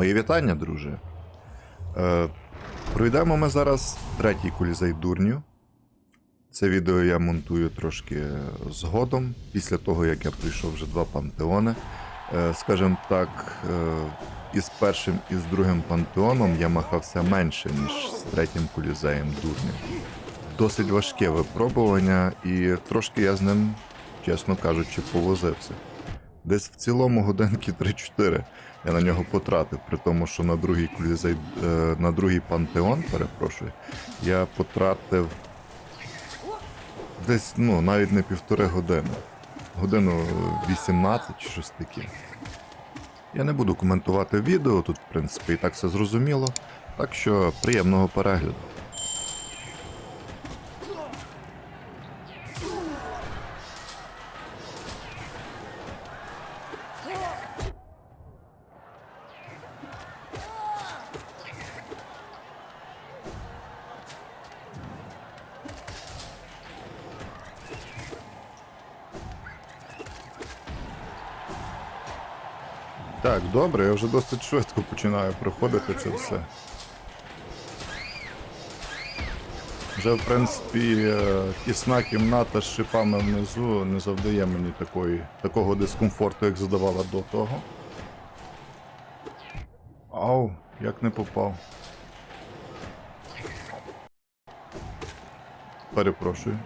Мої вітання, друже. Е, пройдемо ми зараз третій колізей дурню. Це відео я монтую трошки згодом, після того, як я пройшов вже два пантеони. Е, скажімо так, е, із першим і з другим пантеоном я махався менше, ніж з третім колізеєм дурню. Досить важке випробування, і трошки я з ним, чесно кажучи, повозився. Десь в цілому годинки 3-4 я на нього потратив, при тому, що на другий е, на другий пантеон, перепрошую, я потратив десь, ну, навіть не півтори години. Годину 18 чи щось таке. Я не буду коментувати відео, тут, в принципі, і так все зрозуміло. Так що приємного перегляду. Так, добре, я вже досить швидко починаю проходити це все. Вже, в принципі, е, тісна кімната з шипами внизу не завдає мені такої, такого дискомфорту, як задавала до того. Ау, як не попав. Перепрошую.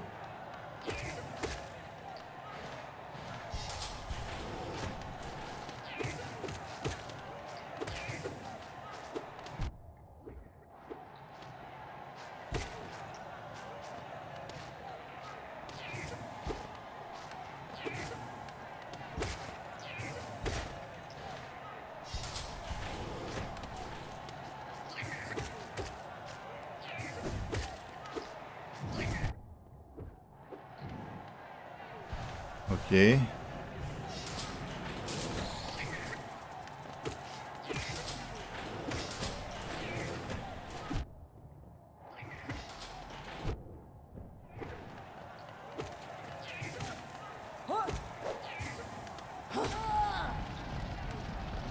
Окей.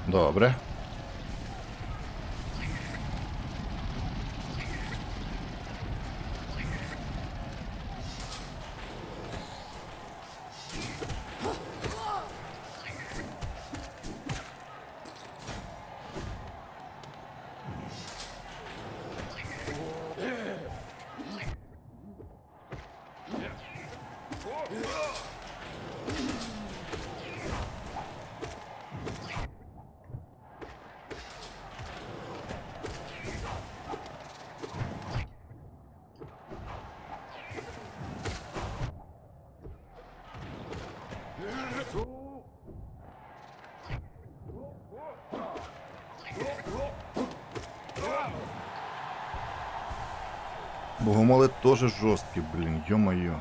Добре. Богомоли тоже жорсткі, блін, ё-моё.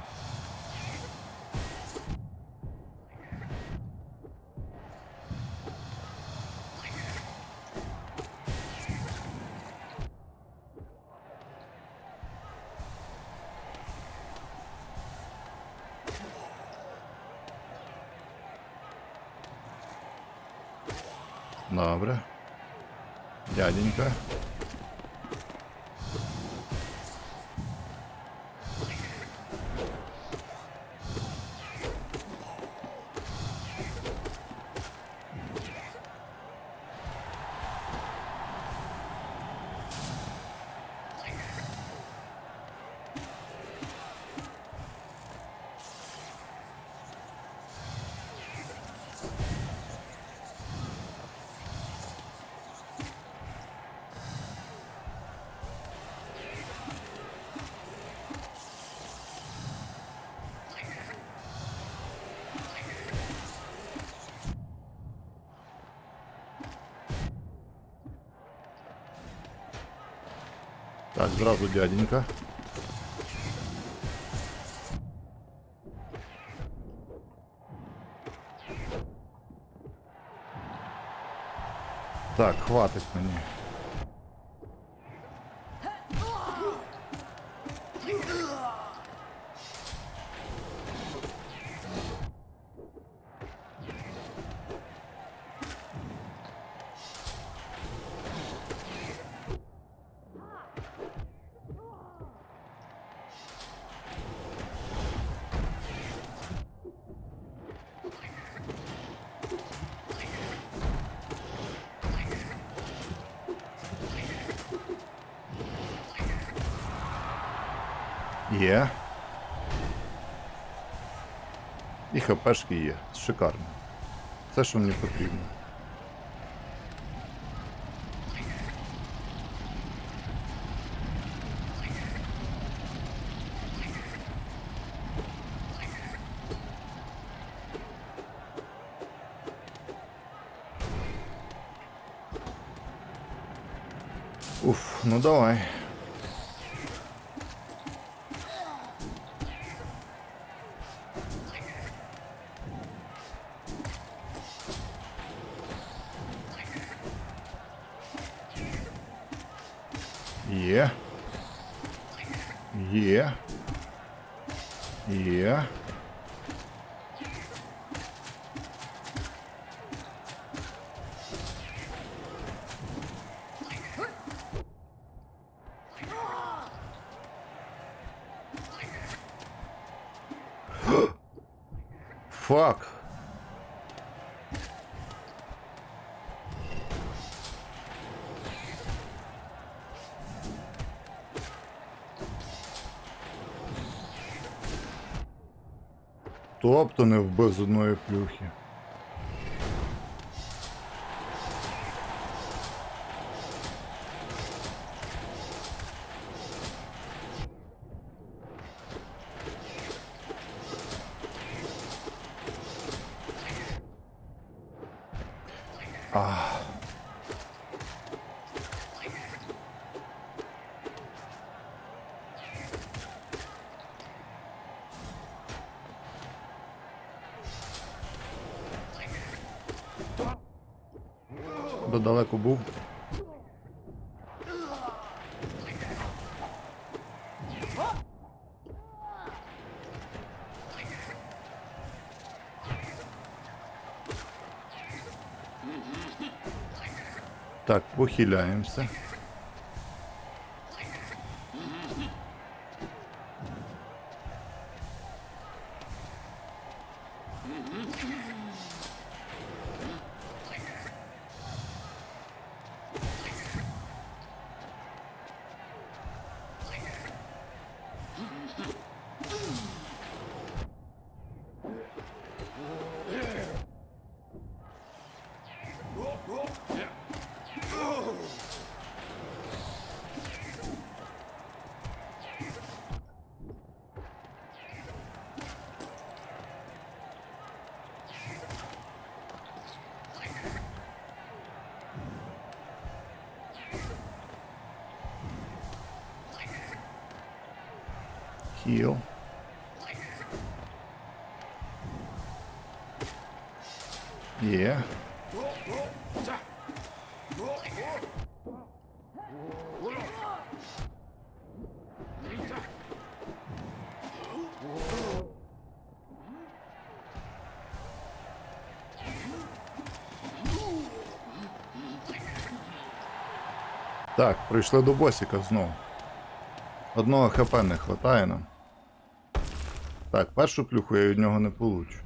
Добре. Дяденька. Так, зразу дяденька. Так, хватить мені. Є. І хпшки є. Шикарно. Все, що мені потрібно. Ну давай. Є. Є. Є. Фак. Тобто не вбив з одної плюхи. А. Бо далеко був. Так, похиляємося. Heal. Є. Так, прийшли до босика знову. Одного хп не хватає нам. Так, першу плюху я від нього не получу.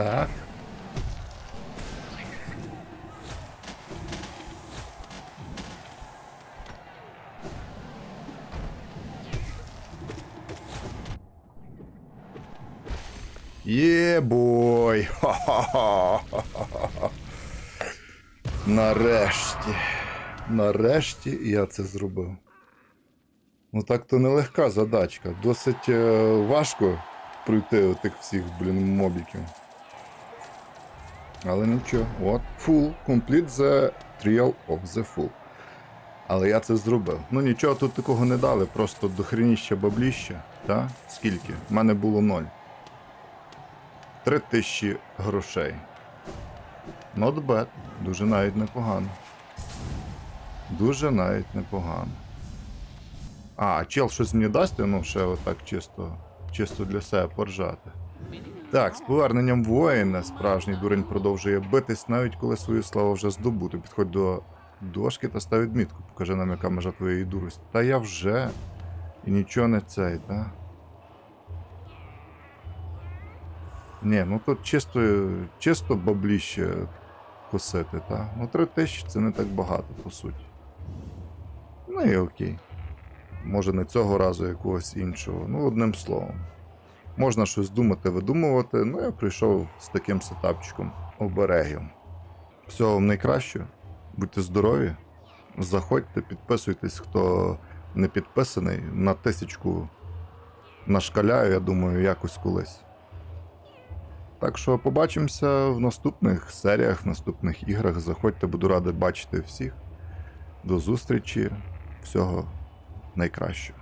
Так. Єбой! Ха-ха-ха! Нарешті. Нарешті я це зробив. Ну так то нелегка задачка. Досить е, важко пройти отих всіх, блін, мобіків. Але нічого. От, full, complete the trial of the full. Але я це зробив. Ну нічого тут такого не дали, просто дохреніще бабліще. Та? Скільки? У мене було ноль. Три тисячі грошей. Not bad. Дуже навіть непогано. Дуже навіть непогано. А, чел щось мені дасть, ну ще отак чисто, чисто для себе поржати. Так, з поверненням воїна справжній дурень продовжує битись, навіть коли свою славу вже здобуто. Підходь до дошки та став відмітку. Покажи нам, яка межа твоєї дурості. Та я вже. І нічого не цей, та? Ні, ну тут чисто, чисто бабліще косити, та? Ну три тисячі це не так багато, по суті. Ну і окей. Може не цього разу якогось іншого. Ну, одним словом. Можна щось думати, видумувати. Ну, я прийшов з таким сетапчиком оберегів. Всього вам найкращого. Будьте здорові. Заходьте, підписуйтесь, хто не підписаний. На тисячку нашкаляю, я думаю, якось колись. Так що побачимося в наступних серіях, в наступних іграх. Заходьте, буду радий бачити всіх. До зустрічі. Всього найкращого.